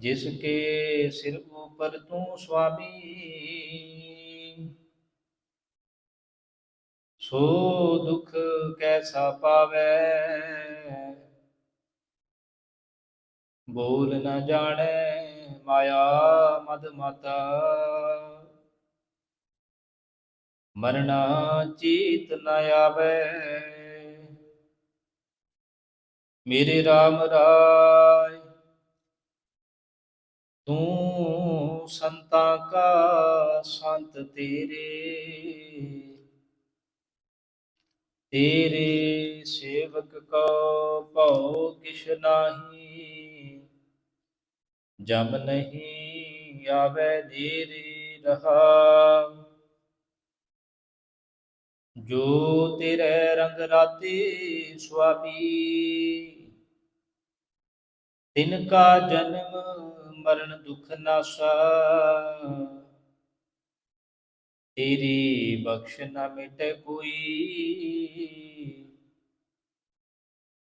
ਜਿਸ ਕੇ ਸਿਰ ਉਪਰ ਤੂੰ ਸੁਆਮੀ ਸੋ ਦੁਖ ਕੈਸਾ ਪਾਵੈ? ਬੋਲ ਨਾ ਜਾਣੈ ਮਾਇਆ ਮਦ ਮਾਤਾ। ਮਰਨਾ ਚੀਤ ਨ ਆਵੈ। ਮੇਰੇ RAM ਰਾਏ ਤੂੰ ਸੰਤਾਂ ਕਾ ਸੰਤ ਤੇਰੇ। ਤੇਰੇ ਸੇਵਕ ਕੋ ਭਉ ਕਿਛ ਨਾਹੀ, ਜਮ ਨਹੀਂ ਆਵੇ ਧੀਰੇ ਰਹਾ। ਜੋ ਤੇਰੇ ਰੰਗ ਰਾਤੀ ਸੁਆਮੀ ਤਿਨ ਕਾ ਜਨਮ ਮਰਨ ਦੁਖ ਨਾਸਾ। ਤੇਰੀ ਬਖਸ਼ ਨਾ ਮਿਟੇ ਕੋਈ।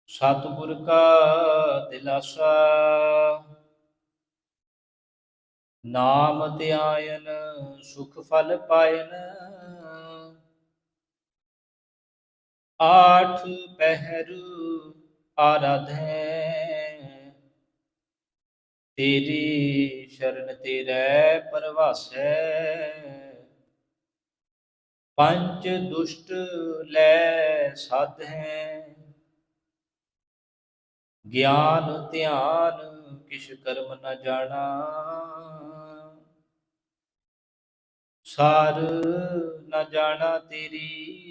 ਸਤਿਗੁਰ ਕਾ ਦਿਲਾਸਾ। ਨਾਮ ਧਿਆਇਨ, ਸੁਖ ਫਲ ਪਾਇਨ। ਆਠ ਪਹਿਰ ਆਰਾਧੈ। ਤੇਰੀ ਸ਼ਰਨ ਤੇਰੇ ਪਰਵਾਸੈ। ਪੰਚ ਦੁਸ਼ਟ ਲੈ ਸਾਧੈ। ਗਿਆਨ ਧਿਆਨ ਕਿਛ ਕਰਮ ਨ ਜਾਣਾ। ਸਾਰ ਨ ਜਾਣਾ ਤੇਰੀ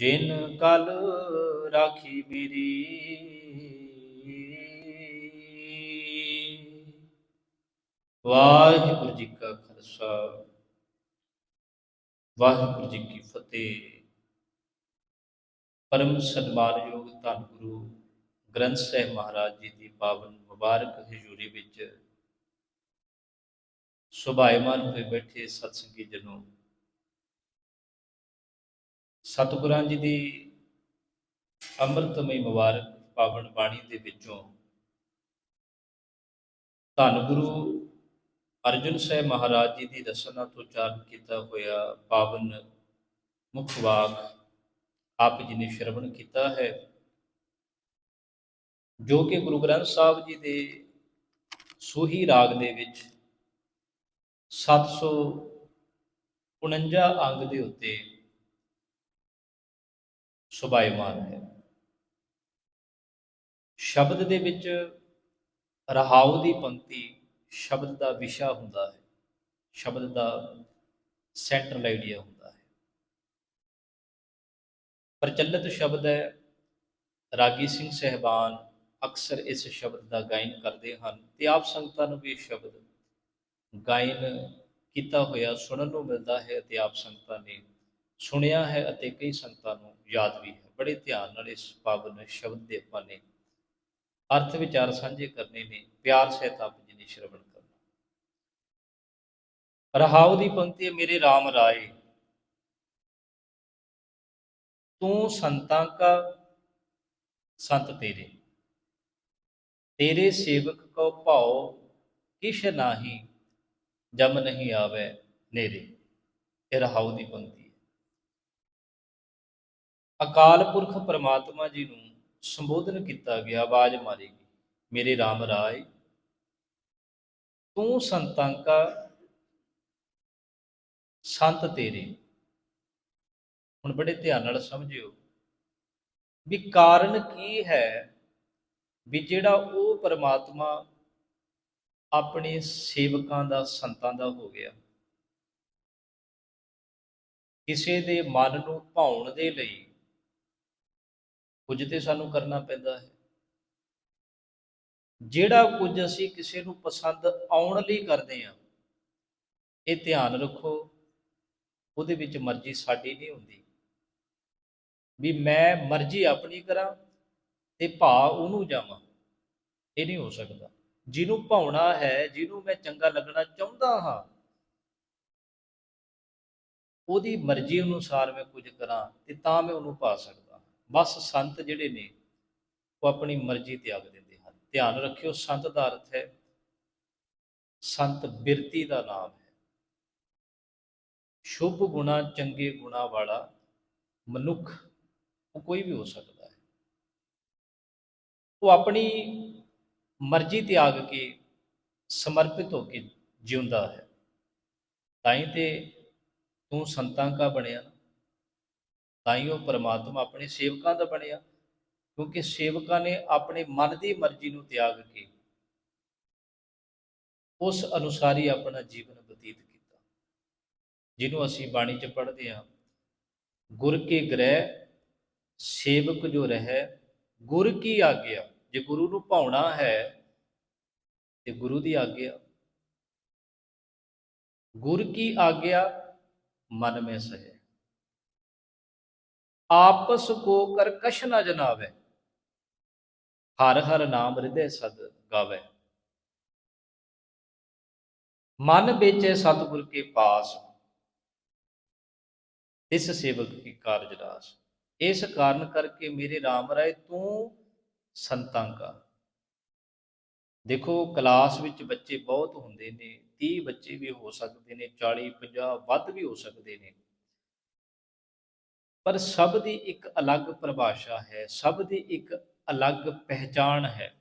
ਜਿਨ ਕਲ ਰਾਖੀ ਮੇਰੀ। ਵਾਹਿਗੁਰੂ ਜੀ ਕਾ ਖਾਲਸਾ, ਵਾਹਿਗੁਰੂ ਜੀ ਕੀ ਫਤਿਹ। ਪਰਮ ਸਨਮਾਨਯੋਗ ਧੰਨ ਗੁਰੂ ਗ੍ਰੰਥ ਸਾਹਿਬ ਮਹਾਰਾਜ ਜੀ ਦੀ ਪਾਵਨ ਮੁਬਾਰਕ ਹਜ਼ੂਰੀ ਵਿੱਚ ਸੁਭਾਇਮਾਨ ਹੋਏ ਬੈਠੇ ਸਤਸੰਗੀ ਜਨੋ ਸਤਿਗੁਰਾਂ ਜੀ ਦੀ ਅੰਮ੍ਰਿਤਮਈ ਮੁਬਾਰਕ ਪਾਵਨ ਬਾਣੀ ਦੇ ਵਿੱਚੋਂ ਧੰਨ ਗੁਰੂ ਅਰਜਨ ਸਾਹਿਬ ਮਹਾਰਾਜ ਜੀ ਦੀ ਰਸਨਾ ਤੋਂ ਚਾਰਨ ਕੀਤਾ ਹੋਇਆ ਪਾਵਨ ਮੁੱਖ ਵਾਕ ਆਪ ਜੀ ਨੇ ਸ਼ਰਵਣ ਕੀਤਾ ਹੈ, ਜੋ ਕਿ ਗੁਰੂ ਗ੍ਰੰਥ ਸਾਹਿਬ ਜੀ ਦੇ ਸੋਹੀ ਰਾਗ ਦੇ ਵਿੱਚ 749 ਅੰਗ ਦੇ ਉੱਤੇ ਸੁਭਾਇਮਾਨ ਹੈ। ਸ਼ਬਦ ਦੇ ਵਿੱਚ ਰਹਾਉ ਦੀ ਪੰਕਤੀ ਸ਼ਬਦ ਦਾ ਵਿਸ਼ਾ ਹੁੰਦਾ ਹੈ। ਸ਼ਬਦ ਦਾ ਸੈਂਟਰਲ ਆਈਡੀਆ ਹੁੰਦਾ ਹੈ। ਪ੍ਰਚਲਿਤ ਸ਼ਬਦ ਹੈ। ਰਾਗੀ ਸਿੰਘ ਸਹਿਬਾਨ ਅਕਸਰ ਇਸ ਸ਼ਬਦ ਦਾ ਗਾਇਨ ਕਰਦੇ ਹਨ ਤੇ ਆਪ ਸੰਗਤਾਂ ਨੂੰ ਵੀ ਇਹ ਸ਼ਬਦ ਗਾਇਨ ਕੀਤਾ ਹੋਇਆ ਸੁਣਨ ਨੂੰ ਮਿਲਦਾ ਹੈ ਤੇ ਆਪ ਸੰਗਤਾਂ ਨੇ ਸੁਣਿਆ ਹੈ ਅਤੇ ਕਈ ਸੰਤਾਂ ਨੂੰ ਯਾਦ ਵੀ ਹੈ। ਬੜੇ ਧਿਆਨ ਨਾਲ ਇਸ ਪਾਵਨ ਸ਼ਬਦ ਦੇ ਆਪਾਂ ਨੇ ਅਰਥ ਵਿਚਾਰ ਸਾਂਝੇ ਕਰਨੇ ਨੇ। ਪਿਆਰ ਸਹਿਤ ਆਪ ਜੀ ਨੇ ਸ਼ਰਵਣ ਕਰਨਾ। ਰਹਾਉ ਦੀ ਪੰਕਤੀ ਹੈ, ਮੇਰੇ RAM ਰਾਏ, ਤੂੰ ਸੰਤਾਂ ਕਾ ਸੰਤ ਤੇਰੇ। ਤੇਰੇ ਸੇਵਕ ਕੋ ਭਾਉ, ਕਿਛ ਨਾਹੀ ਜਮ ਨਹੀਂ ਆਵੇ ਨੇਰੇ। ਇਹ ਰਹਾਉ ਦੀ ਪੰਕਤੀ ਅਕਾਲ ਪੁਰਖ ਪਰਮਾਤਮਾ ਜੀ ਨੂੰ ਸੰਬੋਧਨ ਕੀਤਾ ਗਿਆ, ਆਵਾਜ਼ ਮਾਰੀ ਗਈ, ਮੇਰੇ RAM ਰਾਏ, ਤੂੰ ਸੰਤਾਂ ਕਾ ਸੰਤ ਤੇਰੇ। ਹੁਣ ਬੜੇ ਧਿਆਨ ਨਾਲ ਸਮਝਿਓ ਵੀ ਕਾਰਨ ਕੀ ਹੈ ਵੀ ਜਿਹੜਾ ਉਹ ਪਰਮਾਤਮਾ ਆਪਣੇ ਸੇਵਕਾਂ ਦਾ, ਸੰਤਾਂ ਦਾ ਹੋ ਗਿਆ। ਕਿਸੇ ਦੇ ਮਨ ਨੂੰ ਭਾਉਣ ਦੇ ਲਈ ਕੁਝ ਤੇ ਸਾਨੂੰ ਕਰਨਾ ਪੈਂਦਾ ਹੈ। ਜਿਹੜਾ ਕੁਝ ਅਸੀਂ ਕਿਸੇ ਨੂੰ ਪਸੰਦ ਆਉਣ ਲਈ ਕਰਦੇ ਹਾਂ, ਇਹ ਧਿਆਨ ਰੱਖੋ, ਉਹਦੇ ਵਿੱਚ ਮਰਜ਼ੀ ਸਾਡੀ ਨਹੀਂ ਹੁੰਦੀ। ਵੀ ਮੈਂ ਮਰਜ਼ੀ ਆਪਣੀ ਕਰਾਂ ਤੇ ਭਾ ਉਹਨੂੰ ਜਾਵਾਂ, ਇਹ ਨਹੀਂ ਹੋ ਸਕਦਾ। ਜਿਹਨੂੰ ਭਾਉਣਾ ਹੈ, ਜਿਹਨੂੰ ਮੈਂ ਚੰਗਾ ਲੱਗਣਾ ਚਾਹੁੰਦਾ ਹਾਂ, ਉਹਦੀ ਮਰਜ਼ੀ ਅਨੁਸਾਰ ਮੈਂ ਕੁਝ ਕਰਾਂ ਤੇ ਤਾਂ ਮੈਂ ਉਹਨੂੰ ਪਾ ਸਕਦਾ। ਬਸ ਸੰਤ ਜਿਹੜੇ ਨੇ, ਉਹ ਆਪਣੀ ਮਰਜ਼ੀ ਤਿਆਗ ਦਿੰਦੇ ਹਨ। ਧਿਆਨ ਰੱਖਿਓ, ਸੰਤ ਦਾ ਅਰਥ ਹੈ, ਸੰਤ ਬਿਰਤੀ ਦਾ ਨਾਮ ਹੈ। ਸ਼ੁਭ ਗੁਣਾ, ਚੰਗੇ ਗੁਣਾ ਵਾਲਾ ਮਨੁੱਖ, ਉਹ ਕੋਈ ਵੀ ਹੋ ਸਕਦਾ ਹੈ। ਉਹ ਆਪਣੀ ਮਰਜ਼ੀ ਤਿਆਗ ਕੇ, ਸਮਰਪਿਤ ਹੋ ਕੇ ਜਿਉਂਦਾ ਹੈ। ਤਾਂ ਹੀ ਤੇ ਤੂੰ ਸੰਤਾਂ ਕਾ ਬਣਿਆ। ਨਾ। ਤਾਂ ਹੀ ਉਹ ਪਰਮਾਤਮਾ ਆਪਣੇ ਸੇਵਕਾਂ ਦਾ ਬਣਿਆ, ਕਿਉਂਕਿ ਸੇਵਕਾਂ ਨੇ ਆਪਣੇ ਮਨ ਦੀ ਮਰਜ਼ੀ ਨੂੰ ਤਿਆਗ ਕੇ ਉਸ ਅਨੁਸਾਰ ਹੀ ਆਪਣਾ ਜੀਵਨ ਬਤੀਤ ਕੀਤਾ। ਜਿਹਨੂੰ ਅਸੀਂ ਬਾਣੀ 'ਚ ਪੜ੍ਹਦੇ ਹਾਂ, ਗੁਰ ਕੇ ਗ੍ਰਹਿ, ਸੇਵਕ ਜੋ ਰਹਿ, ਗੁਰ ਕੀ ਆਗਿਆ? ਜੇ ਗੁਰੂ ਨੂੰ ਭਾਉਣਾ ਹੈ, ਤੇ ਗੁਰੂ ਦੀ ਆਗਿਆ। ਗੁਰ ਕੀ ਆਗਿਆ? ਮਨ में ਸਹਿ। ਆਪਸ ਕੋ ਕਰ ਕਛ ਨਾ ਜਨਾਵੇ। ਹਰ ਹਰ ਨਾਮ ਹਿਰਦੈ ਸਦ ਗਾਵੇ। ਮਨ ਵਿੱਚ ਸਤਿਗੁਰ ਕੇ ਪਾਸ। ਇਸ ਸੇਵਕ ਕੀ ਕਾਰਜ ਰਾਸ। ਇਸ ਕਾਰਨ ਕਰਕੇ ਮੇਰੇ RAM ਰਾਏ ਤੂੰ ਸੰਤਾਂ ਕਾ। ਦੇਖੋ, ਕਲਾਸ ਵਿੱਚ ਬੱਚੇ ਬਹੁਤ ਹੁੰਦੇ ਨੇ 30 ਬੱਚੇ ਵੀ ਹੋ ਸਕਦੇ ਨੇ 40 50 ਵੱਧ ਵੀ ਹੋ ਸਕਦੇ ਨੇ। ਪਰ ਸਭ ਦੀ ਇੱਕ ਅਲੱਗ ਪਰਿਭਾਸ਼ਾ ਹੈ, ਸਭ ਦੀ ਇੱਕ ਅਲੱਗ ਪਹਿਚਾਣ ਹੈ।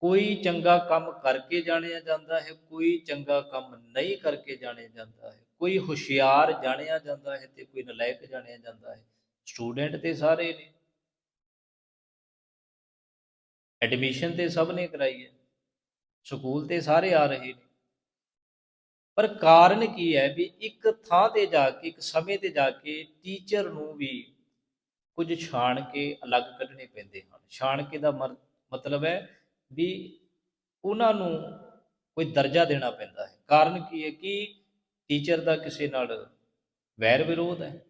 ਕੋਈ ਚੰਗਾ ਕੰਮ ਕਰਕੇ ਜਾਣਿਆ ਜਾਂਦਾ ਹੈ, ਕੋਈ ਚੰਗਾ ਕੰਮ ਨਹੀਂ ਕਰਕੇ ਜਾਣਿਆ ਜਾਂਦਾ ਹੈ। ਕੋਈ ਹੁਸ਼ਿਆਰ ਜਾਣਿਆ ਜਾਂਦਾ ਹੈ ਤੇ ਕੋਈ ਨਲਾਇਕ ਜਾਣਿਆ ਜਾਂਦਾ ਹੈ। ਸਟੂਡੈਂਟ ਤੇ ਸਾਰੇ ਨੇ। ਐਡਮਿਸ਼ਨ ਤੇ ਸਭ ਨੇ ਕਰਾਈ ਹੈ। ਸਕੂਲ ਤੇ ਸਾਰੇ ਆ ਰਹੇ ਨੇ। ਪਰ ਕਾਰਨ ਕੀ ਹੈ ਵੀ ਇੱਕ ਥਾਂ ਤੇ ਜਾ ਕੇ, ਇੱਕ ਸਮੇਂ ਤੇ ਜਾ ਕੇ ਟੀਚਰ ਨੂੰ ਵੀ ਕੁਝ ਛਾਣ ਕੇ ਅਲੱਗ ਕੱਢਣੇ ਪੈਂਦੇ ਹਨ। ਛਾਣ ਕੇ ਦਾ ਮਰ- ਮਤਲਬ ਹੈ ਵੀ ਉਹਨਾਂ ਨੂੰ ਕੋਈ ਦਰਜਾ ਦੇਣਾ ਪੈਂਦਾ ਹੈ। ਕਾਰਨ ਕੀ ਹੈ ਕਿ ਟੀਚਰ ਦਾ ਕਿਸੇ ਨਾਲ ਵੈਰ ਵਿਰੋਧ ਹੈ।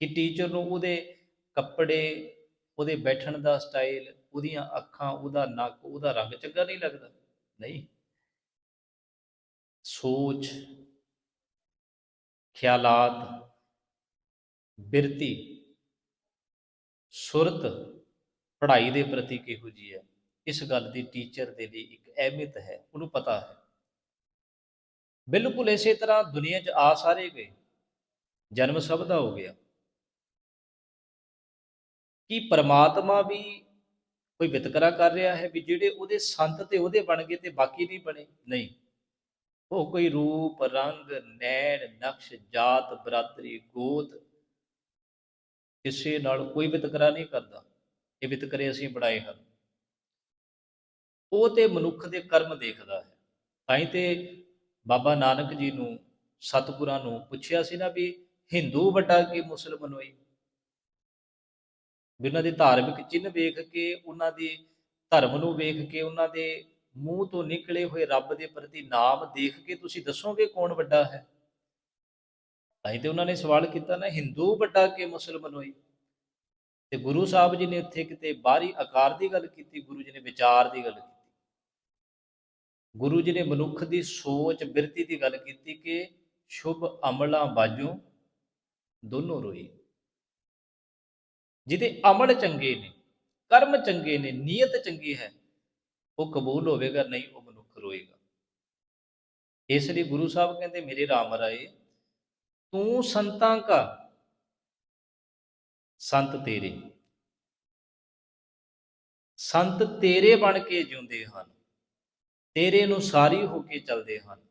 ਕਿ ਟੀਚਰ ਨੂੰ ਉਹਦੇ ਕੱਪੜੇ, ਉਹਦੇ ਬੈਠਣ ਦਾ ਸਟਾਈਲ ਉਹਦੀਆਂ ਅੱਖਾਂ, ਉਹਦਾ ਨੱਕ, ਉਹਦਾ ਰੰਗ ਚੰਗਾ ਨਹੀਂ ਲੱਗਦਾ। ਨਹੀਂ। ਸੋਚ, ਖਿਆਲਾਤ, ਬਿਰਤੀ, ਸੁਰਤ ਪੜ੍ਹਾਈ ਦੇ ਪ੍ਰਤੀ ਕਿਹੋ ਜੀ ਹੈ? ਇਸ ਗੱਲ ਦੀ ਟੀਚਰ ਦੇ ਲਈ ਇੱਕ ਅਹਿਮੀਅਤ ਹੈ, ਉਹਨੂੰ ਪਤਾ ਹੈ। ਬਿਲਕੁਲ ਇਸੇ ਤਰ੍ਹਾਂ ਦੁਨੀਆ 'ਚ ਆ ਸਾਰੇ ਗਏ, ਜਨਮ ਸਭ ਦਾ ਹੋ ਗਿਆ। ਕਿ ਪਰਮਾਤਮਾ ਵੀ ਕੋਈ ਵਿਤਕਰਾ ਕਰ ਰਿਹਾ ਹੈ ਵੀ ਜਿਹੜੇ ਉਹਦੇ ਸੰਤ ਤੇ ਉਹਦੇ ਬਣ ਗਏ ਤੇ ਬਾਕੀ ਨਹੀਂ ਬਣੇ? ਨਹੀਂ। ਉਹ ਕੋਈ ਰੂਪ, ਰੰਗ, ਨੈਣ, ਨਕਸ਼, ਜਾਤ ਬਰਾਦਰੀ ਗੋਤ ਕਿਸੇ ਨਾਲ ਕੋਈ ਵਿਤਕਰਾ ਨਹੀਂ ਕਰਦਾ। ਇਹ ਵਿਤਕਰੇ ਅਸੀਂ ਬਣਾਏ ਹਨ। ਉਹ ਤੇ ਮਨੁੱਖ ਦੇ ਕਰਮ ਦੇਖਦਾ ਹੈ। ਤਾਂ ਹੀ ਤੇ ਬਾਬਾ ਨਾਨਕ ਜੀ ਨੂੰ, ਸਤਿਗੁਰਾਂ ਨੂੰ ਪੁੱਛਿਆ ਸੀ ਨਾ ਵੀ ਹਿੰਦੂ ਵੱਡਾ ਕਿ ਮੁਸਲਮਾਨ ਹੋਈ? ਵੀ ਉਹਨਾਂ ਦੇ ਧਾਰਮਿਕ ਚਿੰਨ੍ਹ ਵੇਖ ਕੇ, ਉਹਨਾਂ ਦੇ ਧਰਮ ਨੂੰ ਵੇਖ ਕੇ, ਉਹਨਾਂ ਦੇ ਮੂੰਹ ਤੋਂ ਨਿਕਲੇ ਹੋਏ ਰੱਬ ਦੇ ਪ੍ਰਤੀ ਨਾਮ ਦੇਖ ਕੇ ਤੁਸੀਂ ਦੱਸੋਗੇ ਕੌਣ ਵੱਡਾ ਹੈ? ਤਾਂ ਹੀ ਤੇ ਉਹਨਾਂ ਨੇ ਸਵਾਲ ਕੀਤਾ ਨਾ, ਹਿੰਦੂ ਵੱਡਾ ਕਿ ਮੁਸਲਮਾਨ ਹੋਈ? ਤੇ ਗੁਰੂ ਸਾਹਿਬ ਜੀ ਨੇ ਉੱਥੇ ਕਿਤੇ ਬਾਹਰੀ ਆਕਾਰ ਦੀ ਗੱਲ ਕੀਤੀ, ਗੁਰੂ ਜੀ ਨੇ ਵਿਚਾਰ ਦੀ ਗੱਲ ਕੀਤੀ। ਗੁਰੂ ਜੀ ਨੇ ਮਨੁੱਖ ਦੀ ਸੋਚ, ਬਿਰਤੀ ਦੀ ਗੱਲ ਕੀਤੀ ਕਿ ਸ਼ੁਭ ਅਮਲਾਂ ਬਾਝੋਂ ਦੋਨੋਂ ਰੋਈ। ਜਿਹਦੇ ਅਮਲ ਚੰਗੇ ਨੇ, ਕਰਮ ਚੰਗੇ ਨੇ, ਨੀਅਤ ਚੰਗੀ ਹੈ ਉਹ ਕਬੂਲ ਹੋਵੇਗਾ, ਨਹੀਂ ਉਹ ਮਨੁੱਖ ਰੋਏਗਾ। ਇਸ ਲਈ ਗੁਰੂ ਸਾਹਿਬ ਕਹਿੰਦੇ, ਮੇਰੇ ਰਾਮ ਰਾਏ, ਤੂੰ ਸੰਤਾਂ ਕਾ ਸੰਤ ਤੇਰੇ। ਸੰਤ ਤੇਰੇ ਬਣ ਕੇ ਜਿਉਂਦੇ ਹਨ। ਤੇਰੇ ਅਨੁਸਾਰੀ ਹੋ ਕੇ ਚੱਲਦੇ ਹਨ।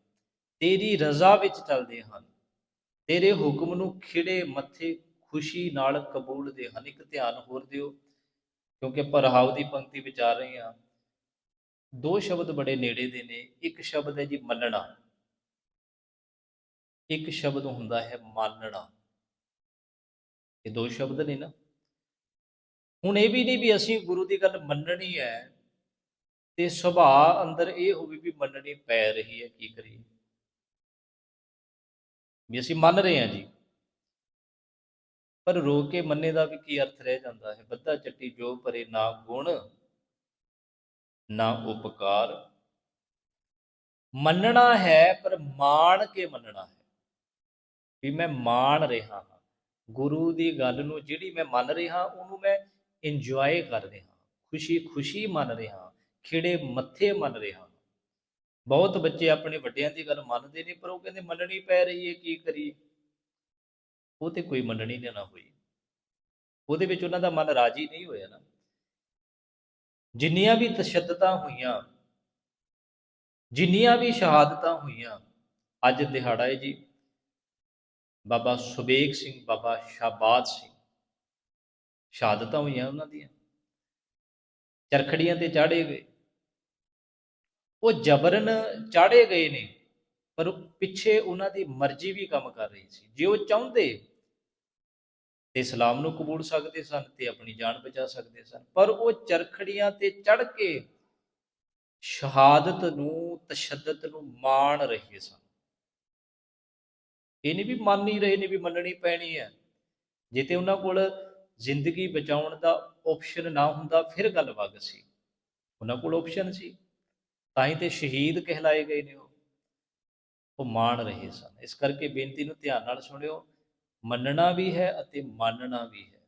ਤੇਰੀ ਰਜ਼ਾ ਵਿੱਚ ਚੱਲਦੇ ਹਨ। ਤੇਰੇ ਹੁਕਮ ਨੂੰ ਖਿੜੇ ਮੱਥੇ ਖੁਸ਼ੀ ਨਾਲ ਕਬੂਲਦੇ ਹਨ। ਇੱਕ ਧਿਆਨ ਹੋਰ ਦਿਓ, ਕਿਉਂਕਿ ਆਪਾਂ ਰਹਾਉ ਦੀ ਪੰਕਤੀ ਵਿਚਾਰ ਰਹੇ ਹਾਂ। ਦੋ ਸ਼ਬਦ ਬੜੇ ਨੇੜੇ ਦੇ ਨੇ, ਇੱਕ ਸ਼ਬਦ ਹੈ ਜੀ ਮੰਨਣਾ ਇੱਕ ਸ਼ਬਦ ਹੁੰਦਾ ਹੈ ਮੰਨਣਾ। ਇਹ ਦੋ ਸ਼ਬਦ ਨੇ ਨਾ। ਹੁਣ ਇਹ ਵੀ ਨਹੀਂ ਵੀ ਅਸੀਂ ਗੁਰੂ ਦੀ ਗੱਲ ਮੰਨਣੀ ਹੈ ਤੇ ਸੁਭਾਅ ਅੰਦਰ ਇਹ ਹੋਵੇ ਵੀ ਮੰਨਣੀ ਪੈ ਰਹੀ ਹੈ, ਕੀ ਕਰੀਏ। ਵੀ ਅਸੀਂ ਮੰਨ ਰਹੇ ਹਾਂ ਜੀ। ਪਰ ਰੋ ਕੇ ਮੰਨੇ ਦਾ ਵੀ ਕੀ ਅਰਥ ਰਹਿ ਜਾਂਦਾ ਹੈ? ਬੱਧਾ ਚੱਟੀ ਜੋ ਪਰੇ ਨਾ ਗੁਣ ਨਾ ਉਪਕਾਰ। ਮੰਨਣਾ ਹੈ, ਪਰ ਮਾਣ ਕੇ ਮੰਨਣਾ ਹੈ। ਵੀ ਮੈਂ ਮਾਣ ਰਿਹਾ ਹਾਂ। ਗੁਰੂ ਦੀ ਗੱਲ ਨੂੰ ਜਿਹੜੀ ਮੈਂ ਮੰਨ ਰਿਹਾ, ਉਹਨੂੰ ਮੈਂ ਇੰਜੋਏ ਕਰ ਰਿਹਾ ਖੁਸ਼ੀ ਖੁਸ਼ੀ ਮੰਨ ਰਿਹਾ ਖਿੜੇ ਮੱਥੇ ਮੰਨ ਰਿਹਾ ਬਹੁਤ ਬੱਚੇ ਆਪਣੇ ਵੱਡਿਆਂ ਦੀ ਗੱਲ ਮੰਨਦੇ ਨੇ, ਪਰ ਉਹ ਕਹਿੰਦੇ ਮੰਨਣੀ ਪੈ ਰਹੀ ਹੈ ਕੀ ਕਰੀਏ? ਉਹ ਤੇ ਕੋਈ ਮੰਨਣੀ ਨਾ ਹੋਈ। ਉਹਦੇ ਵਿੱਚ ਉਹਨਾਂ ਦਾ ਮਨ ਰਾਜੀ ਨਹੀਂ ਹੋਇਆ ਨਾ। ਜਿੰਨੀਆਂ ਵੀ ਤਸ਼ੱਦਦਾਂ ਹੋਈਆਂ, ਜਿੰਨੀਆਂ ਵੀ ਸ਼ਹਾਦਤਾਂ ਹੋਈਆਂ, ਅੱਜ ਦਿਹਾੜਾ ਹੈ ਜੀ। ਬਾਬਾ ਸੁਬੇਗ ਸਿੰਘ, ਬਾਬਾ ਸ਼ਾਬਾਦ ਸਿੰਘ, ਸ਼ਹਾਦਤਾਂ ਹੋਈਆਂ ਉਹਨਾਂ ਦੀਆਂ। ਚਰਖੜੀਆਂ ਤੇ ਚਾੜੇ ਗਏ। ਉਹ ਜਬਰਨ ਚਾੜੇ ਗਏ ਨੇ, ਪਰ ਪਿੱਛੇ ਉਹਨਾਂ ਦੀ ਮਰਜ਼ੀ ਵੀ ਕੰਮ ਕਰ ਰਹੀ ਸੀ। ਜੇ ਉਹ ਚਾਹੁੰਦੇ ਤੇ ਇਸਲਾਮ ਨੂੰ ਕਬੂਲ ਸਕਦੇ ਸਨ ਤੇ ਆਪਣੀ ਜਾਨ ਬਚਾ ਸਕਦੇ ਸਨ। ਪਰ ਉਹ ਚਰਖੜੀਆਂ ਤੇ ਚੜ ਕੇ ਸ਼ਹਾਦਤ ਨੂੰ, ਤਸ਼ੱਦਦ ਨੂੰ ਮਾਣ ਰਹੇ ਸਨ। ਇਹ ਨਹੀਂ ਵੀ ਮੰਨ ਹੀ ਰਹੇ ਨੇ ਵੀ ਮੰਨਣੀ ਪੈਣੀ ਹੈ। ਜੇ ਤੇ ਉਹਨਾਂ ਕੋਲ ਜ਼ਿੰਦਗੀ ਬਚਾਉਣ ਦਾ ਆਪਸ਼ਨ ਨਾ ਹੁੰਦਾ, ਫਿਰ ਗੱਲ ਵਗ ਸੀ। ਉਹਨਾਂ ਕੋਲ ਆਪਸ਼ਨ ਸੀ। ਤਾਂ ਹੀ ਤੇ ਸ਼ਹੀਦ ਕਹਿਲਾਏ ਗਏ ਨੇ ਉਹ। ਉਹ ਮਾਣ ਰਹੇ ਸਨ। ਇਸ ਕਰਕੇ ਬੇਨਤੀ ਨੂੰ ਧਿਆਨ ਨਾਲ ਸੁਣਿਓ। ਮੰਨਣਾ ਵੀ ਹੈ ਅਤੇ ਮਾਨਣਾ ਵੀ ਹੈ।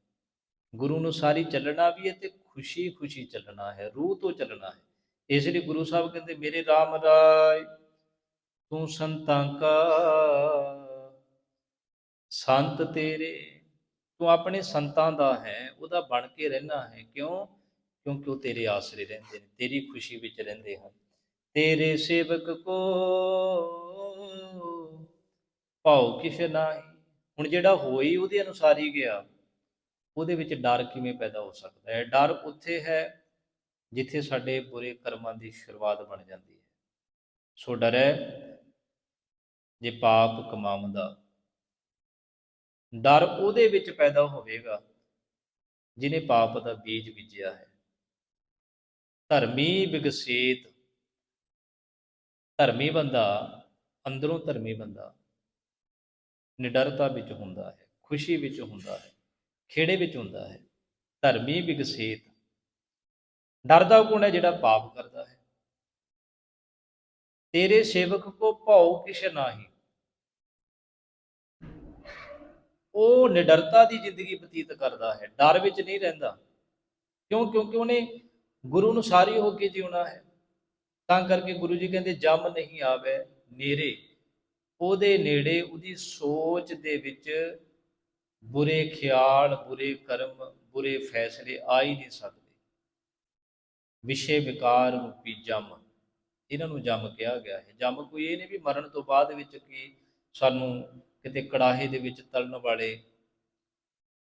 ਗੁਰੂ ਨੂੰ ਸਾਰੀ ਚੱਲਣਾ ਵੀ ਹੈ ਤੇ ਖੁਸ਼ੀ ਖੁਸ਼ੀ ਚੱਲਣਾ ਹੈ, ਰੂਹ ਤੋਂ ਚੱਲਣਾ ਹੈ। ਇਸ ਲਈ ਗੁਰੂ ਸਾਹਿਬ ਕਹਿੰਦੇ, ਮੇਰੇ RAM ਰਾਏ ਤੂੰ ਸੰਤਾਂ ਕਾ, ਸੰਤ ਤੇਰੇ। ਤੂੰ ਆਪਣੇ ਸੰਤਾਂ ਦਾ ਹੈ, ਉਹਦਾ ਬਣ ਕੇ ਰਹਿਣਾ ਹੈ। ਕਿਉਂ? ਕਿਉਂਕਿ ਉਹ ਤੇਰੇ ਆਸਰੇ ਰਹਿੰਦੇ ਨੇ, ਤੇਰੀ ਖੁਸ਼ੀ ਵਿੱਚ ਰਹਿੰਦੇ ਹਨ। ਤੇਰੇ ਸੇਵਕ ਕੋ ਭਾਉ ਕਿਛ ਨਾਹੀ। ਹੁਣ ਜਿਹੜਾ ਹੋਈ ਉਹਦੇ ਅਨੁਸਾਰ ਹੀ ਗਿਆ। ਉਹਦੇ ਵਿੱਚ ਡਰ ਕਿਵੇਂ ਪੈਦਾ ਹੋ ਸਕਦਾ ਹੈ? ਡਰ ਉੱਥੇ ਹੈ ਜਿੱਥੇ ਸਾਡੇ ਬੁਰੇ ਕਰਮਾਂ ਦੀ ਸ਼ੁਰੂਆਤ ਬਣ ਜਾਂਦੀ ਹੈ। ਸੋ ਡਰ ਹੈ ਜੇ ਪਾਪ ਕਮਾਉਂਦਾ। ਡਰ ਉਹਦੇ ਵਿੱਚ ਪੈਦਾ ਹੋਵੇਗਾ ਜਿਨੇ ਪਾਪ ਦਾ ਬੀਜ ਬੀਜਿਆ ਹੈ। ਧਰਮੀ ਵਿਗਸੇਤ ਧਰਮੀ ਬੰਦਾ ਅੰਦਰੋਂ ਧਰਮੀ ਬੰਦਾ ਨਿਡਰਤਾ ਵਿੱਚ ਹੁੰਦਾ ਹੈ, ਖੁਸ਼ੀ ਵਿੱਚ ਹੁੰਦਾ ਹੈ, ਖੇੜੇ ਵਿੱਚ ਹੁੰਦਾ ਹੈ, ਧਰਮੀ ਵਿਗਸੇਤ। ਡਰਦਾ ਕੌਣ ਹੈ ਜਿਹੜਾ ਪਾਪ ਕਰਦਾ ਹੈ। ਤੇਰੇ ਸੇਵਕ ਕੋ ਭਉ ਕਿਛ ਨਾਹੀ। ਉਹ ਨਿਡਰਤਾ ਦੀ ਜ਼ਿੰਦਗੀ ਬਤੀਤ ਕਰਦਾ ਹੈ, ਡਰ ਵਿੱਚ ਨਹੀਂ ਰਹਿੰਦਾ। ਕਿਉਂ? ਕਿਉਂਕਿ ਉਹਨੇ ਗੁਰੂ ਨੂੰ ਸਾਰੀ ਹੋ ਕੇ ਜਿਉਣਾ ਹੈ। ਤਾਂ ਕਰਕੇ ਗੁਰੂ ਜੀ ਕਹਿੰਦੇ, ਜਮ ਨਹੀਂ ਆਵੇ ਨੇਰੇ। ਉਹਦੇ ਨੇੜੇ ਉਹਦੀ ਸੋਚ ਦੇ ਵਿੱਚ ਬੁਰੇ ਖਿਆਲ, ਬੁਰੇ ਕਰਮ, ਬੁਰੇ ਫੈਸਲੇ ਆ ਹੀ ਨਹੀਂ ਸਕਦੇ। ਵਿਸ਼ੇ ਵਿਕਾਰ ਰੂਪੀ ਜਮ, ਇਹਨਾਂ ਨੂੰ ਜਮ ਕਿਹਾ ਗਿਆ ਹੈ। ਜਮ ਕੋਈ ਇਹ ਨਹੀਂ ਵੀ ਮਰਨ ਤੋਂ ਬਾਅਦ ਵਿੱਚ ਕੀ ਸਾਨੂੰ ਕਿਤੇ ਕੜਾਹੇ ਦੇ ਵਿੱਚ ਤਲਣ ਵਾਲੇ,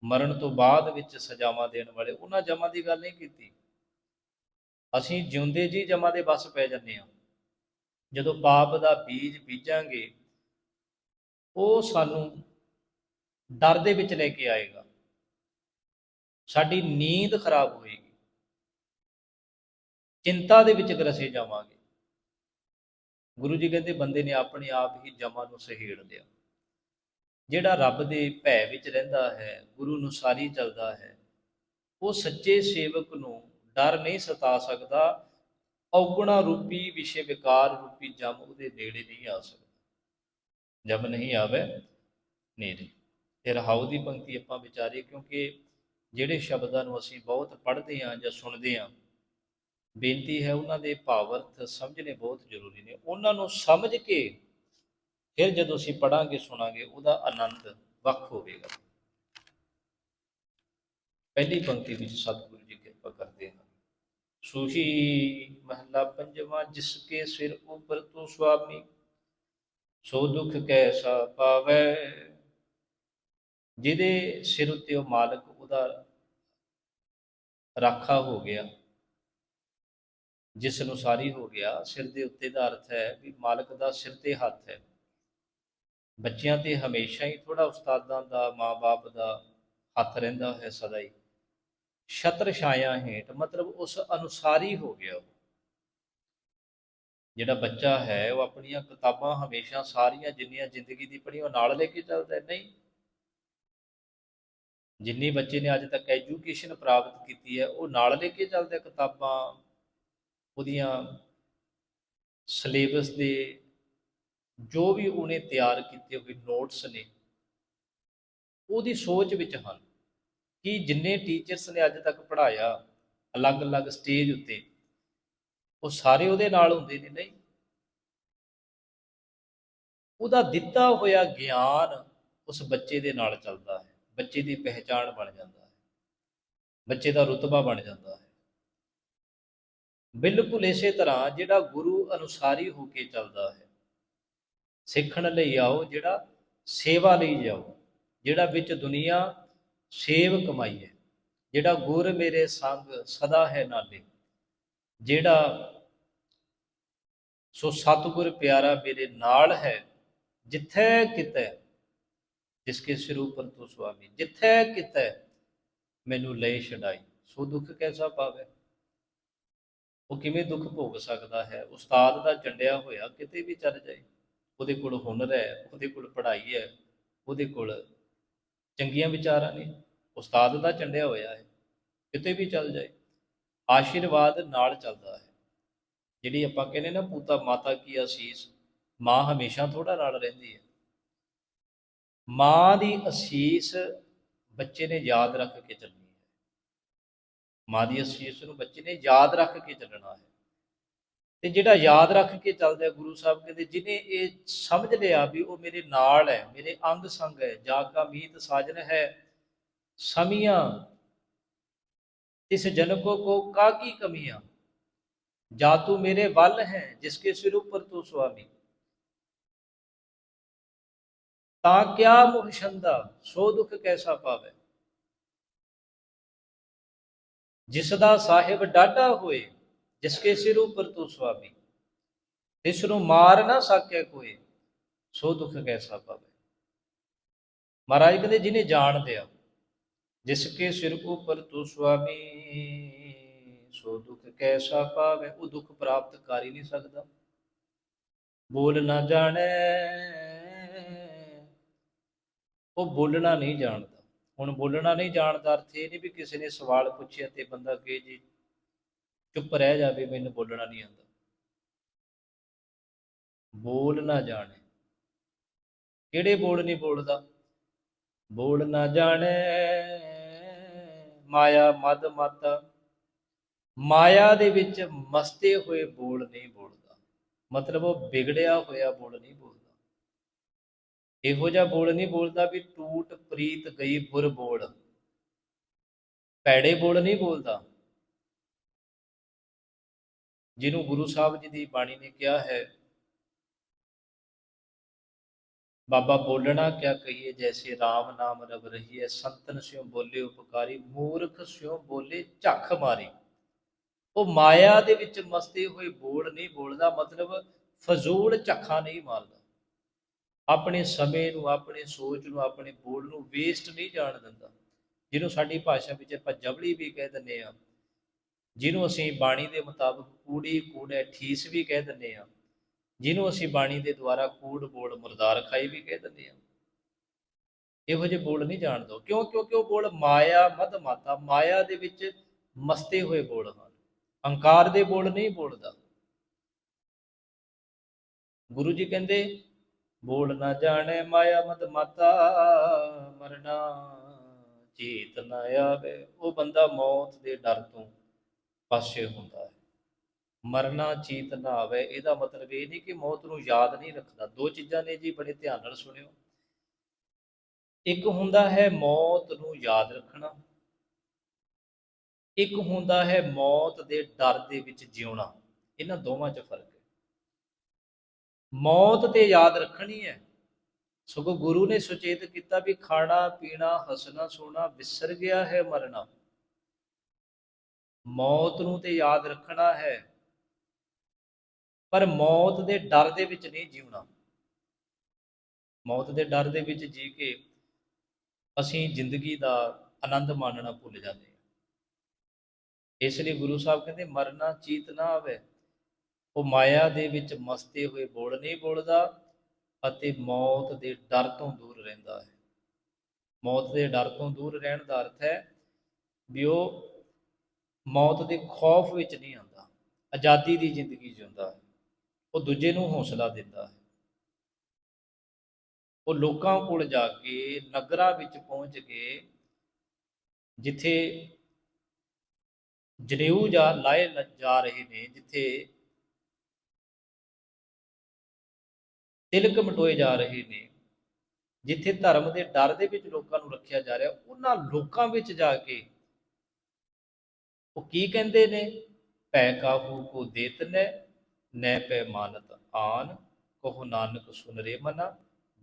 ਮਰਨ ਤੋਂ ਬਾਅਦ ਵਿੱਚ ਸਜ਼ਾਵਾਂ ਦੇਣ ਵਾਲੇ, ਉਹਨਾਂ ਜਮਾਂ ਦੀ ਗੱਲ ਨਹੀਂ ਕੀਤੀ। ਅਸੀਂ ਜਿਉਂਦੇ ਜੀ ਜਮਾਂ ਦੇ ਬਸ ਪੈ ਜੰਨੇ ਆ ਜਦੋਂ ਪਾਪ ਦਾ ਬੀਜ ਬੀਜਾਂਗੇ ਉਹ ਸਾਨੂੰ ਡਰ ਦੇ ਵਿੱਚ ਲੈ ਕੇ ਆਏਗਾ। ਸਾਡੀ ਨੀਂਦ ਖਰਾਬ ਹੋਏਗੀ। ਚਿੰਤਾ ਦੇ ਵਿੱਚ ਗਰਸੇ ਜਾਵਾਂਗੇ, ਗੁਰੂ ਜੀ ਕਹਿੰਦੇ, ਬੰਦੇ ਨੇ ਆਪਣੇ ਆਪ ਹੀ ਜਮਾਂ ਨੂੰ ਸਹੇੜ ਲਿਆ। ਜਿਹੜਾ ਰੱਬ ਦੇ ਭੈ ਵਿੱਚ ਰਹਿੰਦਾ ਹੈ, ਗੁਰੂ ਨੂੰ ਸਾਰੀ ਚੱਲਦਾ ਹੈ, ਉਹ ਸੱਚੇ ਸੇਵਕ ਨੂੰ ਡਰ ਨਹੀਂ ਸਤਾ ਸਕਦਾ। ਔਗਣਾ ਰੂਪੀ ਵਿਸ਼ੇ ਵਿਕਾਰ ਰੂਪੀ ਜਮ ਉਹਦੇ ਨੇੜੇ ਨਹੀਂ ਆ ਸਕਦਾ। ਜਬ ਨਹੀਂ ਆਵੇ ਨੇੜੇ ਤੇ ਰਹਾਉ ਦੀ ਪੰਕਤੀ ਆਪਾਂ ਵਿਚਾਰੀਏ, ਕਿਉਂਕਿ ਜਿਹੜੇ ਸ਼ਬਦਾਂ ਨੂੰ ਅਸੀਂ ਬਹੁਤ ਪੜ੍ਹਦੇ ਹਾਂ ਜਾਂ ਸੁਣਦੇ ਹਾਂ, ਬੇਨਤੀ ਹੈ ਉਹਨਾਂ ਦੇ ਭਾਵਰਥ ਸਮਝਣੇ ਬਹੁਤ ਜ਼ਰੂਰੀ ਨੇ। ਉਹਨਾਂ ਨੂੰ ਸਮਝ ਕੇ ਫਿਰ ਜਦੋਂ ਅਸੀਂ ਪੜਾਂਗੇ ਸੁਣਾਂਗੇ, ਉਹਦਾ ਆਨੰਦ ਵੱਖ ਹੋਵੇਗਾ। ਪਹਿਲੀ ਪੰਕਤੀ ਵਿੱਚ ਸਤਿਗੁਰੂ ਜੀ ਕਿਰਪਾ ਕਰਦੇ ਹਨ। ਸੂਹੀ ਮਹਲਾ ਪੰਜਵਾਂ, ਜਿਸ ਕੇ ਸਿਰ ਉਪਰ ਤੂੰ ਸੁਆਮੀ ਸੋ ਦੁੱਖ ਕੈਸਾ ਪਾਵੇ? ਜਿਹਦੇ ਸਿਰ ਉੱਤੇ ਉਹ ਮਾਲਕ ਉਹਦਾ ਰਾਖਾ ਹੋ ਗਿਆ ਜਿਸ ਨੂੰ ਸਾਰੀ ਹੋ ਗਿਆ, ਸਿਰ ਦੇ ਉੱਤੇ ਦਾ ਅਰਥ ਹੈ ਵੀ ਮਾਲਕ ਦਾ ਸਿਰ ਤੇ ਹੱਥ ਹੈ। ਬੱਚਿਆਂ ਤੇ ਹਮੇਸ਼ਾ ਹੀ ਥੋੜਾ ਉਸਤਾਦਾਂ ਦਾ ਮਾਪੇ ਦਾ ਹੱਥ ਰਹਿੰਦਾ ਹੈ ਸਦਾ ਹੀ। ਛਤਰ ਛਾਇਆ ਹੇਠ, ਮਤਲਬ ਉਸ ਅਨੁਸਾਰੀ ਹੋ ਗਿਆ ਉਹ। ਜਿਹੜਾ ਬੱਚਾ ਹੈ, ਉਹ ਆਪਣੀਆਂ ਕਿਤਾਬਾਂ ਹਮੇਸ਼ਾ ਸਾਰੀਆਂ ਜਿੰਨੀਆਂ ਜ਼ਿੰਦਗੀ ਦੀ ਪੜ੍ਹੀਆਂ, ਉਹ ਨਾਲ ਲੈ ਕੇ ਚੱਲਦਾ ਨਹੀਂ। ਜਿੰਨੀ ਬੱਚੇ ਨੇ ਅੱਜ ਤੱਕ ਐਜੂਕੇਸ਼ਨ ਪ੍ਰਾਪਤ ਕੀਤੀ ਹੈ, ਉਹ ਨਾਲ ਲੈ ਕੇ ਚੱਲਦਾ ਕਿਤਾਬਾਂ, ਉਹਦੀਆਂ ਸਿਲੇਬਸ ਦੇ ਜੋ ਵੀ ਉਹਨੇ ਤਿਆਰ ਕੀਤੇ ਹੋਏ ਨੋਟਸ ਨੇ, ਉਹਦੀ ਸੋਚ ਵਿੱਚ ਹਨ ਕਿ ਜਿੰਨੇ ਟੀਚਰਸ ਨੇ ਅੱਜ ਤੱਕ ਪੜ੍ਹਾਇਆ, ਅਲੱਗ-ਅਲੱਗ ਸਟੇਜ ਉੱਤੇ ਉਹ ਸਾਰੇ ਉਹਦੇ ਨਾਲ ਹੁੰਦੇ ਨੇ ਨਹੀਂ। ਉਹਦਾ ਦਿੱਤਾ ਹੋਇਆ ਗਿਆਨ ਉਸ ਬੱਚੇ ਦੇ ਨਾਲ ਚੱਲਦਾ ਹੈ। ਬੱਚੇ ਦੀ ਪਹਿਚਾਣ ਬਣ ਜਾਂਦਾ ਹੈ। ਬੱਚੇ ਦਾ ਰੁਤਬਾ ਬਣ ਜਾਂਦਾ ਹੈ। ਬਿਲਕੁਲ ਇਸੇ ਤਰ੍ਹਾਂ ਜਿਹੜਾ ਗੁਰੂ ਅਨੁਸਾਰੀ ਹੋ ਕੇ ਚੱਲਦਾ ਹੈ। ਸਿੱਖਣ ਲਈ ਆਓ, ਜਿਹੜਾ ਸੇਵਾ ਲਈ ਜਾਓ, ਜਿਹੜਾ ਵਿੱਚ ਦੁਨੀਆ ਸੇਵ ਕਮਾਈ ਹੈ, ਜਿਹੜਾ ਗੁਰ ਮੇਰੇ ਸੰਗ ਸਦਾ ਹੈ ਨਾਲੇ। ਜਿਹੜਾ ਸੋ ਸਤਿਗੁਰ ਪਿਆਰਾ ਮੇਰੇ ਨਾਲ ਹੈ, ਜਿੱਥੇ ਕਿਤੇ, ਜਿਸ ਕੇ ਉਪਰ ਤੂੰ ਸੁਆਮੀ, ਜਿੱਥੇ ਕਿਤੇ ਮੈਨੂੰ ਲੈ ਛਡਾਈ, ਸੋ ਦੁੱਖ ਕੈਸਾ ਪਾਵੇ? ਉਹ ਕਿਵੇਂ ਦੁੱਖ ਭੋਗ ਸਕਦਾ ਹੈ? ਉਸਤਾਦ ਦਾ ਚੰਡਿਆ ਹੋਇਆ ਕਿਤੇ ਵੀ ਚੱਲ ਜਾਏ, ਉਹਦੇ ਕੋਲ ਹੁਨਰ ਹੈ, ਉਹਦੇ ਕੋਲ ਪੜ੍ਹਾਈ ਹੈ, ਉਹਦੇ ਕੋਲ ਚੰਗੀਆਂ ਵਿਚਾਰਾਂ ਨੇ, ਉਸਤਾਦ ਦਾ ਚੰਡਿਆ ਹੋਇਆ ਹੈ, ਕਿਤੇ ਵੀ ਚੱਲ ਜਾਏ। ਆਸ਼ੀਰਵਾਦ ਨਾਲ ਚੱਲਦਾ ਹੈ। ਜਿਹੜੀ ਆਪਾਂ ਕਹਿੰਦੇ ਨਾ ਪੂਤਾ ਮਾਤਾ ਕੀ ਅਸੀਸ, ਮਾਂ ਹਮੇਸ਼ਾ ਥੋੜਾ ਨਾਲ ਰਹਿੰਦੀ ਹੈ। ਮਾਂ ਦੀ ਅਸੀਸ ਬੱਚੇ ਨੇ ਯਾਦ ਰੱਖ ਕੇ ਚੱਲਣੀ ਹੈ। ਮਾਂ ਦੀ ਅਸੀਸ ਨੂੰ ਬੱਚੇ ਨੇ ਯਾਦ ਰੱਖ ਕੇ ਚੱਲਣਾ ਹੈ। ਤੇ ਜਿਹੜਾ ਯਾਦ ਰੱਖ ਕੇ ਚੱਲਦਾ ਗੁਰੂ ਸਾਹਿਬ ਕਹਿੰਦੇ, ਜਿਹਨੇ ਇਹ ਸਮਝ ਲਿਆ ਵੀ ਉਹ ਮੇਰੇ ਨਾਲ ਹੈ, ਮੇਰੇ ਅੰਗ ਸੰਗ ਹੈ ਜਾ ਕਾ ਮੀਤ ਸਾਜਨ ਹੈ, ਸਮੀਆਂ ਇਸ ਜਨ ਕੋ ਕੋ ਕਾ ਕੀ ਕਮੀਆਂ? ਜਾ ਤੂੰ ਮੇਰੇ ਵੱਲ ਹੈ ਜਿਸਕੇ ਸਿਰ ਉੱਪਰ ਤੂੰ ਸੁਆਮੀ। ਤਾਂ ਕਿਆ ਮੁਹ ਸੋ ਦੁੱਖ ਕੈਸਾ ਪਾਵੇ? ਜਿਸ ਦਾ ਸਾਹਿਬ ਡਾਢਾ ਹੋਏ ਜਿਸਕੇ ਸਿਰ ਉਪਰ ਤੂੰ ਸੁਆਮੀ। ਇਸ ਨੂੰ ਮਾਰ ਨਾ ਸਕੇ ਕੋਈ ਸੋ ਦੁੱਖ ਕੈਸਾ ਪਾਵੇ? ਮਹਾਰਾਜ ਕਹਿੰਦੇ, ਜਿਹਨੇ ਜਾਣ ਦਿਆ ਜਿਸਕੇ ਸਿਰ ਉੱਪਰ ਤੂੰ ਸੁਆਮੀ, ਸੋ ਦੁਖ ਕੈਸਾ ਪਾਵੇ? ਉਹ ਦੁੱਖ ਪ੍ਰਾਪਤ ਕਰ ਹੀ ਨਹੀਂ ਸਕਦਾ। ਬੋਲ ਨਾ ਜਾਣੇ। ਉਹ ਬੋਲਣਾ ਨਹੀਂ ਜਾਣਦਾ। ਹੁਣ ਬੋਲਣਾ ਨਹੀਂ ਜਾਣਦਾ ਅਰਥ ਇਹ ਨਹੀਂ ਵੀ ਕਿਸੇ ਨੇ ਸਵਾਲ ਪੁੱਛਿਆ ਤੇ ਬੰਦਾ ਕਹੇ ਜੀ, ਚੁੱਪ ਰਹਿ ਜਾਵੇ ਮੈਨੂੰ ਬੋਲਣਾ ਨਹੀਂ ਆਉਂਦਾ। ਬੋਲ ਨਾ ਜਾਣੇ। ਕਿਹੜੇ ਬੋਲ ਨਹੀਂ ਬੋਲਦਾ? ਬੋਲ ਨਾ ਜਾਣੇ। ਮਾਇਆ, ਮਦ ਮਤ। ਮਾਇਆ ਦੇ ਵਿੱਚ ਮਸਤੇ ਹੋਏ ਬੋਲ ਨਹੀਂ ਬੋਲਦਾ। ਮਤਲਬ ਉਹ ਵਿਗੜਿਆ ਹੋਇਆ ਬੋਲ ਨਹੀਂ ਬੋਲਦਾ। ਇਹੋ ਜਿਹਾ ਬੋਲ ਨਹੀਂ ਬੋਲਦਾ ਵੀ ਟੂਟ, ਪ੍ਰੀਤ ਗਈ ਬੁਰ ਬੋਲ। ਪੈੜੇ ਬੋਲ ਨਹੀਂ ਬੋਲਦਾ। ਜਿਹਨੂੰ ਗੁਰੂ ਸਾਹਿਬ ਜੀ ਦੀ ਬਾਣੀ ਨੇ ਕਿਹਾ ਹੈ ਬਾਬਾ ਬੋਲਣਾ ਕਿਆ ਕਹੀਏ? ਜੈਸੇ RAM ਨਾਮ ਰਬ ਰਹੀਏ ਸੰਤਨ ਸਿਓ ਬੋਲੇ ਉਪਕਾਰੀ, ਮੂਰਖ ਸਿਓ ਬੋਲੇ ਝੱਖ ਮਾਰੀ। ਉਹ ਮਾਇਆ ਦੇ ਵਿੱਚ ਮਸਤੇ ਹੋਏ ਬੋਲ ਨਹੀਂ ਬੋਲਦਾ, ਮਤਲਬ ਫਜ਼ੂਲ ਝੱਖਾਂ ਨਹੀਂ ਮਾਰਦਾ। ਆਪਣੇ ਸਮੇਂ ਨੂੰ, ਆਪਣੀ ਸੋਚ ਨੂੰ, ਆਪਣੇ ਬੋਲ ਨੂੰ ਵੇਸਟ ਨਹੀਂ ਜਾਣ ਦਿੰਦਾ। ਜਿਹਨੂੰ ਸਾਡੀ ਭਾਸ਼ਾ ਵਿੱਚ ਆਪਾਂ ਜਬਲੀ ਵੀ ਕਹਿ ਦਿੰਦੇ ਆ ਜਿਹਨੂੰ ਅਸੀਂ ਬਾਣੀ ਦੇ ਮੁਤਾਬਕ ਕੂੜੀ, ਕੂੜੇ ਠੀਸ ਵੀ ਕਹਿ ਦਿੰਦੇ ਆ ਜਿਹਨੂੰ ਅਸੀਂ ਬਾਣੀ ਦੇ ਦੁਆਰਾ ਕੂੜ ਬੋਲ ਮੁਰਦਾਰ, ਖਾਈ ਵੀ ਕਹਿ ਦਿੰਦੇ ਆ ਇਹੋ ਜਿਹੇ ਬੋਲ ਨਹੀਂ ਜਾਣਦਾ ਕਿਉਂ? ਕਿਉਂਕਿ ਉਹ ਬੋਲ ਮਾਇਆ, ਮਦ ਮਾਤਾ, ਮਾਇਆ ਦੇ ਵਿੱਚ ਮਸਤੇ ਹੋਏ ਬੋਲ ਹਨ। ਹੰਕਾਰ ਦੇ ਬੋਲ ਨਹੀਂ ਬੋਲਦਾ। ਗੁਰੂ ਜੀ ਕਹਿੰਦੇ, ਬੋਲ ਨਾ ਜਾਣੇ ਮਾਇਆ, ਮਦ ਮਾਤਾ, ਮਰਨਾ ਚੇਤ ਨਾ ਆਵੇ। ਉਹ ਬੰਦਾ ਮੌਤ ਦੇ ਡਰ ਤੋਂ ਪਾਸੇ ਹੁੰਦਾ ਹੈ। ਮਰਨਾ ਚੀਤ ਨਾ ਆਵੇ, ਇਹਦਾ ਮਤਲਬ ਇਹ ਨਹੀਂ ਕਿ ਮੌਤ ਨੂੰ ਯਾਦ ਨਹੀਂ ਰੱਖਦਾ ਦੋ ਚੀਜ਼ਾਂ ਨੇ ਜੀ, ਬੜੇ ਧਿਆਨ ਨਾਲ ਸੁਣਿਓ। ਇੱਕ ਹੁੰਦਾ ਹੈ ਮੌਤ ਨੂੰ ਯਾਦ ਰੱਖਣਾ। ਇੱਕ ਹੁੰਦਾ ਹੈ ਮੌਤ ਦੇ ਡਰ ਦੇ ਵਿੱਚ ਜਿਉਣਾ। ਇਹਨਾਂ ਦੋਵਾਂ 'ਚ ਫ਼ਰਕ ਹੈ। ਮੌਤ ਤੇ ਯਾਦ ਰੱਖਣੀ ਹੈ। ਸਗੋਂ ਗੁਰੂ ਨੇ ਸੁਚੇਤ ਕੀਤਾ ਵੀ ਖਾਣਾ, ਪੀਣਾ, ਹੱਸਣਾ, ਸੋਣਾ ਵਿਸਰ ਗਿਆ ਹੈ ਮਰਨਾ। ਮੌਤ ਨੂੰ ਤੇ ਯਾਦ ਰੱਖਣਾ ਹੈ। ਪਰ ਮੌਤ ਦੇ ਡਰ ਦੇ ਵਿੱਚ ਨਹੀਂ ਜੀਉਣਾ। ਮੌਤ ਦੇ ਡਰ ਦੇ ਵਿੱਚ ਜੀ ਕੇ ਅਸੀਂ ਜ਼ਿੰਦਗੀ ਦਾ ਆਨੰਦ ਮਾਣਨਾ ਭੁੱਲ ਜਾਂਦੇ ਹਾਂ। ਇਸ ਲਈ ਗੁਰੂ ਸਾਹਿਬ ਕਹਿੰਦੇ, ਮਰਨਾ ਚੀਤ ਨਾ ਆਵੇ। ਉਹ ਮਾਇਆ ਦੇ ਵਿੱਚ ਮਸਤੇ ਹੋਏ ਬੋਲ ਨਹੀਂ ਬੋਲਦਾ ਅਤੇ ਮੌਤ ਦੇ ਡਰ ਤੋਂ ਦੂਰ ਰਹਿੰਦਾ ਹੈ। ਮੌਤ ਦੇ ਡਰ ਤੋਂ ਦੂਰ ਰਹਿਣ ਦਾ ਅਰਥ ਹੈ ਵੀ ਉਹ ਮੌਤ ਦੇ ਖੌਫ ਵਿੱਚ ਨਹੀਂ ਆਉਂਦਾ। ਆਜ਼ਾਦੀ ਦੀ ਜ਼ਿੰਦਗੀ ਜਿਉਂਦਾ ਹੈ। ਉਹ ਦੂਜੇ ਨੂੰ ਹੌਸਲਾ ਦਿੰਦਾ ਹੈ। ਉਹ ਲੋਕਾਂ ਕੋਲ ਜਾ ਕੇ ਨਗਰਾਂ ਵਿੱਚ ਪਹੁੰਚ ਕੇ ਜਿੱਥੇ ਜਨੇਊ ਜਾ ਲਾਏ ਲ- ਜਾ ਰਹੇ ਨੇ, ਜਿੱਥੇ ਤਿਲਕ ਮਟੋਏ ਜਾ ਰਹੇ ਨੇ, ਜਿੱਥੇ ਧਰਮ ਦੇ ਡਰ ਦੇ ਵਿੱਚ ਲੋਕਾਂ ਨੂੰ ਰੱਖਿਆ ਜਾ ਰਿਹਾ, ਉਹਨਾਂ ਲੋਕਾਂ ਵਿੱਚ ਜਾ ਕੇ ਉਹ ਕੀ ਕਹਿੰਦੇ ਨੇ? ਪੈ ਕਾਹੂ ਕੋ ਦੇਤ ਨੈ ਪੈਮਾਨਤ ਆਨ, ਕਹੋ ਨਾਨਕ ਸੁਨ ਰੇ ਮਨਾ,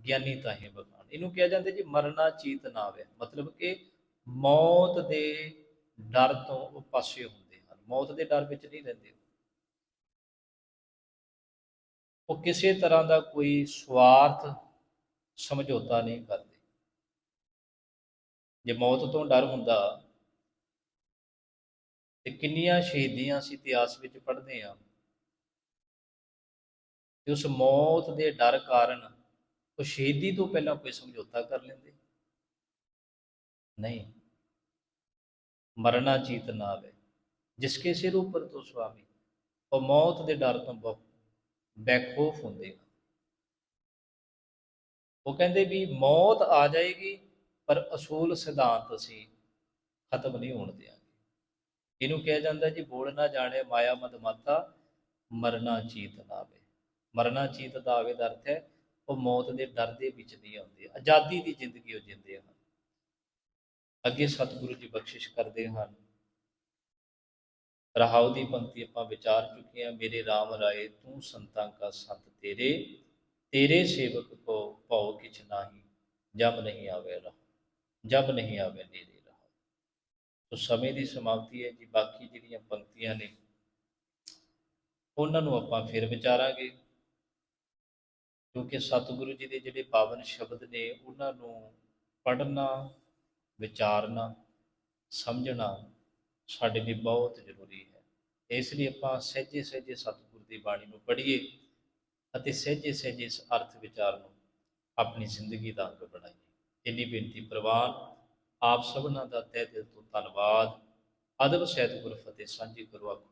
ਗਿਆਨੀ ਤਾਹੇ ਬਖਾਨ। ਇਹਨੂੰ ਕਿਹਾ ਜਾਂਦਾ ਜੀ, ਮਰਨਾ ਚੀਤ ਨਾ ਆਵੇ। ਮਤਲਬ ਕਿ ਮੌਤ ਦੇ ਡਰ ਤੋਂ ਉਹ ਪਾਸੇ ਹੁੰਦੇ ਹਨ। ਮੌਤ ਦੇ ਡਰ ਵਿੱਚ ਨਹੀਂ ਰਹਿੰਦੇ ਉਹ ਕਿਸੇ ਤਰ੍ਹਾਂ ਦਾ ਕੋਈ ਸਵਾਰਥ, ਸਮਝੌਤਾ ਨਹੀਂ ਕਰਦੇ। ਜੇ ਮੌਤ ਤੋਂ ਡਰ ਹੁੰਦਾ ਤੇ ਕਿੰਨੀਆਂ ਸ਼ਹੀਦੀਆਂ ਅਸੀਂ ਇਤਿਹਾਸ ਵਿੱਚ ਪੜ੍ਹਦੇ ਹਾਂ। ਕਿ ਉਸ ਮੌਤ ਦੇ ਡਰ ਕਾਰਨ ਉਹ ਸ਼ਹੀਦੀ ਤੋਂ ਪਹਿਲਾਂ ਕੋਈ ਸਮਝੌਤਾ ਕਰ ਲੈਂਦੇ? ਨਹੀਂ। ਮਰਨਾ ਚੀਤ ਨਾ ਆਵੇ। ਜਿਸਕੇ ਸਿਰ ਉੱਪਰ ਤੋਂ ਸੁਆਮੀ, ਉਹ ਮੌਤ ਦੇ ਡਰ ਤੋਂ ਬਹੁਤ ਬੇਖੌਫ ਹੁੰਦੇ ਹਨ। ਉਹ ਕਹਿੰਦੇ ਵੀ ਮੌਤ ਆ ਜਾਏਗੀ, ਪਰ ਅਸੂਲ ਸਿਧਾਂਤ ਅਸੀਂ ਖਤਮ ਨਹੀਂ ਹੋਣ ਦਿਆਂਗੇ। ਇਹਨੂੰ ਕਿਹਾ ਜਾਂਦਾ ਜੀ, ਬੋਲ ਨਾ ਜਾਣੇ, ਮਾਇਆ ਮਦ ਮਾਤਾ, ਮਰਨਾ ਚੀਤ ਨਾ ਆਵੇ। ਮਰਨਾ ਚੀਤ ਦਾ ਆਵੇ ਦਾ ਅਰਥ ਹੈ, ਉਹ ਮੌਤ ਦੇ ਡਰ ਦੇ ਵਿੱਚ ਨਹੀਂ ਆਉਂਦੇ, ਆਜ਼ਾਦੀ ਦੀ ਜ਼ਿੰਦਗੀ ਉਹ ਜਿੰਦੇ ਹਨ। ਅੱਗੇ ਸਤਿਗੁਰੂ ਜੀ ਬਖਸ਼ਿਸ਼ ਕਰਦੇ ਹਨ। ਰਹਾਉ ਦੀ ਪੰਕਤੀ ਆਪਾਂ ਵਿਚਾਰ ਚੁੱਕੇ ਹਾਂ, ਮੇਰੇ RAM ਰਾਏ, ਤੂੰ ਸੰਤਾਂ ਕਾ ਸੰਤ ਤੇਰੇ ਤੇਰੇ ਸੇਵਕ ਕੋ ਭਉ ਕਿਛ ਨਾਹੀ ਜਬ ਨਹੀਂ ਆਵੇ ਰਹਾ ਜਬ ਨਹੀਂ ਆਵੇ ਨੇਰੇ ਰਹਾ ਤੋ ਸਮੇਂ ਦੀ ਸਮਾਪਤੀ ਹੈ ਜੀ, ਬਾਕੀ ਜਿਹੜੀਆਂ ਪੰਕਤੀਆਂ ਨੇ, ਉਹਨਾਂ ਨੂੰ ਆਪਾਂ ਫਿਰ ਵਿਚਾਰਾਂਗੇ। ਕਿਉਂਕਿ ਸਤਿਗੁਰੂ ਜੀ ਦੇ ਜਿਹੜੇ ਪਾਵਨ ਸ਼ਬਦ ਨੇ, ਉਹਨਾਂ ਨੂੰ ਪੜ੍ਹਨਾ, ਵਿਚਾਰਨਾ, ਸਮਝਣਾ ਸਾਡੇ ਲਈ ਬਹੁਤ ਜ਼ਰੂਰੀ ਹੈ। ਇਸ ਲਈ ਆਪਾਂ ਸਹਿਜੇ ਸਹਿਜੇ ਸਤਿਗੁਰ ਦੀ ਬਾਣੀ ਨੂੰ ਪੜ੍ਹੀਏ ਅਤੇ ਸਹਿਜੇ ਸਹਿਜੇ ਇਸ ਅਰਥ ਵਿਚਾਰ ਨੂੰ ਆਪਣੀ ਜ਼ਿੰਦਗੀ ਦਾ ਅੰਗ ਬਣਾਈਏ। ਇੰਨੀ ਬੇਨਤੀ ਪ੍ਰਵਾਨ, ਆਪ ਸਭਨਾਂ ਦਾ ਤਹਿ ਦਿਲ ਤੋਂ ਧੰਨਵਾਦ। ਅਦਬ ਸਹਿਤ ਗੁਰ ਫਤਿਹ ਸਾਂਝੀ ਕਰੋ ਆਖੋ।